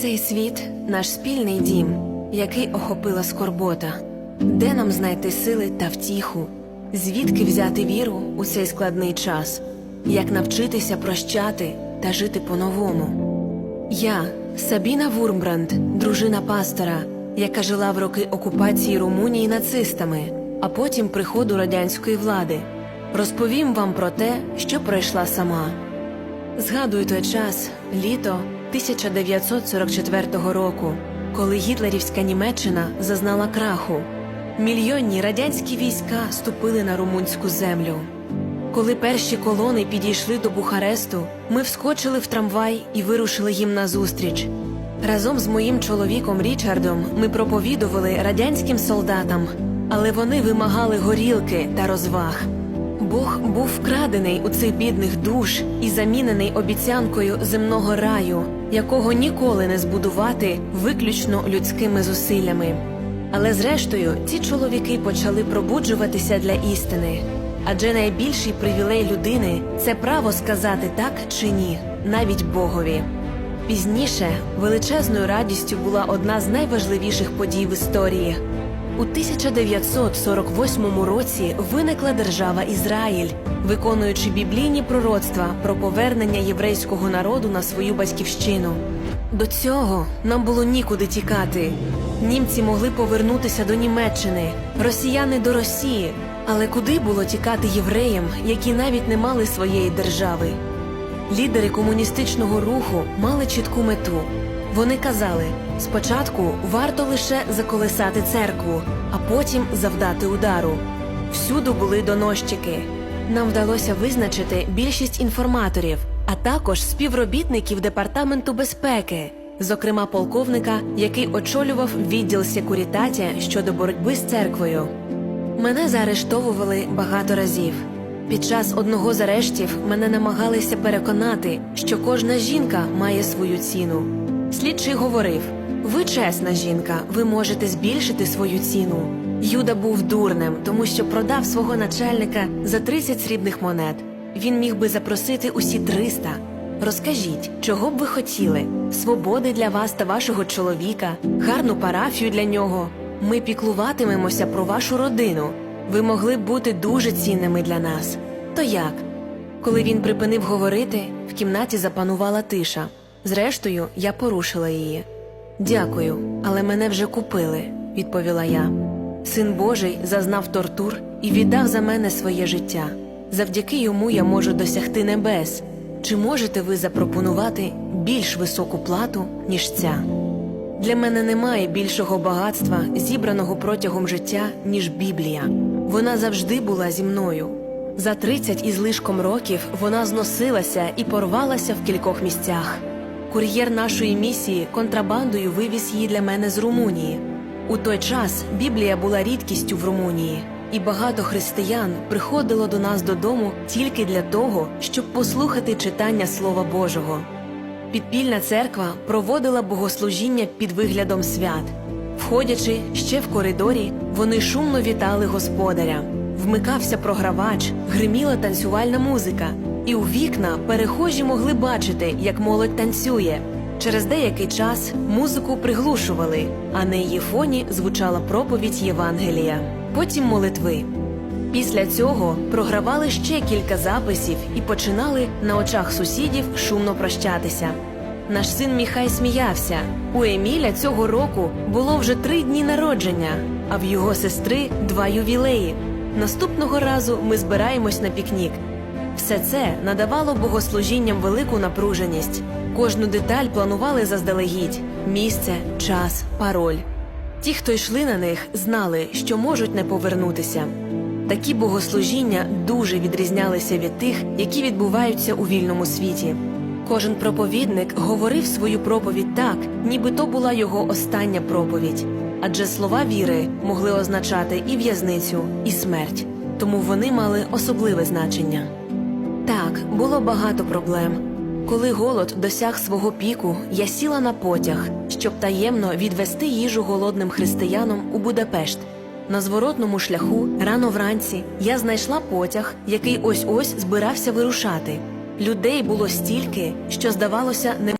Цей світ наш спільний дім, який охопила скорбота. Де нам знайти сили та втіху? Звідки взяти віру у цей складний час? Як навчитися прощати та жити по-новому? Я, Сабіна Вурмбранд, дружина пастора, яка жила в роки окупації Румунії нацистами, а потім приходу радянської влади, розповім вам про те, що пройшла сама. Згадую той час, літо 1944 року, коли гітлерівська Німеччина зазнала краху. Мільйонні радянські війська ступили на румунську землю. Коли перші колони підійшли до Бухаресту, ми вскочили в трамвай і вирушили їм назустріч. Разом з моїм чоловіком Річардом ми проповідували радянським солдатам, але вони вимагали горілки та розваг. Бог був вкрадений у цих бідних душ і замінений обіцянкою земного раю, якого ніколи не збудувати виключно людськими зусиллями. Але зрештою ці чоловіки почали пробуджуватися для істини. Адже найбільший привілей людини це право сказати так чи ні, навіть Богові. Пізніше величезною радістю була одна з найважливіших подій в історії. У 1948 році виникла держава Ізраїль, виконуючи біблійні пророцтва про повернення єврейського народу на свою батьківщину. До цього нам було нікуди тікати. Німці могли повернутися до Німеччини, росіяни до Росії. Але куди було тікати євреям, які навіть не мали своєї держави? Лідери комуністичного руху мали чітку мету. Вони казали: спочатку варто лише заколисати церкву, а потім завдати удару. Всюду були доносчики. Нам вдалося визначити більшість інформаторів, а також співробітників департаменту безпеки, зокрема полковника, який очолював відділ секурітаті щодо боротьби з церквою. Мене заарештовували багато разів. Під час одного з арештів мене намагалися переконати, що кожна жінка має свою ціну. Слідчий говорив: ви чесна жінка, ви можете збільшити свою ціну. Юда був дурнем, тому що продав свого начальника за 30 срібних монет. Він міг би запросити усі 300. Розкажіть, чого б ви хотіли? Свободи для вас та вашого чоловіка, гарну парафію для нього. Ми піклуватимемося про вашу родину. Ви могли б бути дуже цінними для нас. То як? Коли він припинив говорити, в кімнаті запанувала тиша. Зрештою, я порушила її. Дякую, але мене вже купили, відповіла я. Син Божий зазнав тортур і віддав за мене своє життя. Завдяки йому я можу досягти небес. Чи можете ви запропонувати більш високу плату, ніж ця? Для мене немає більшого багатства, зібраного протягом життя, ніж Біблія. Вона завжди була зі мною. За 30 із лишком років вона зносилася і порвалася в кількох місцях. Кур'єр нашої місії контрабандою вивіз її для мене з Румунії. У той час Біблія була рідкістю в Румунії, і багато християн приходило до нас додому тільки для того, щоб послухати читання Слова Божого. Підпільна церква проводила богослужіння під виглядом свят. Входячи ще в коридорі, вони шумно вітали господаря. Вмикався програвач, гриміла танцювальна музика, і у вікна перехожі могли бачити, як молодь танцює. Через деякий час музику приглушували, а на її фоні звучала проповідь Євангелія, потім молитви. Після цього програвали ще кілька записів і починали на очах сусідів шумно прощатися. Наш син Міхай сміявся. У Еміля цього року було вже три дні народження, а в його сестри два ювілеї. Наступного разу ми збираємось на пікнік. Все це надавало богослужінням велику напруженість. Кожну деталь планували заздалегідь: місце, час, пароль. Ті, хто йшли на них, знали, що можуть не повернутися. Такі богослужіння дуже відрізнялися від тих, які відбуваються у вільному світі. Кожен проповідник говорив свою проповідь так, ніби то була його остання проповідь. Адже слова віри могли означати і в'язницю, і смерть, тому вони мали особливе значення. Так, було багато проблем. Коли голод досяг свого піку, я сіла на потяг, щоб таємно відвести їжу голодним християнам у Будапешт. На зворотному шляху рано вранці я знайшла потяг, який ось ось збирався вирушати. Людей було стільки, що здавалося, не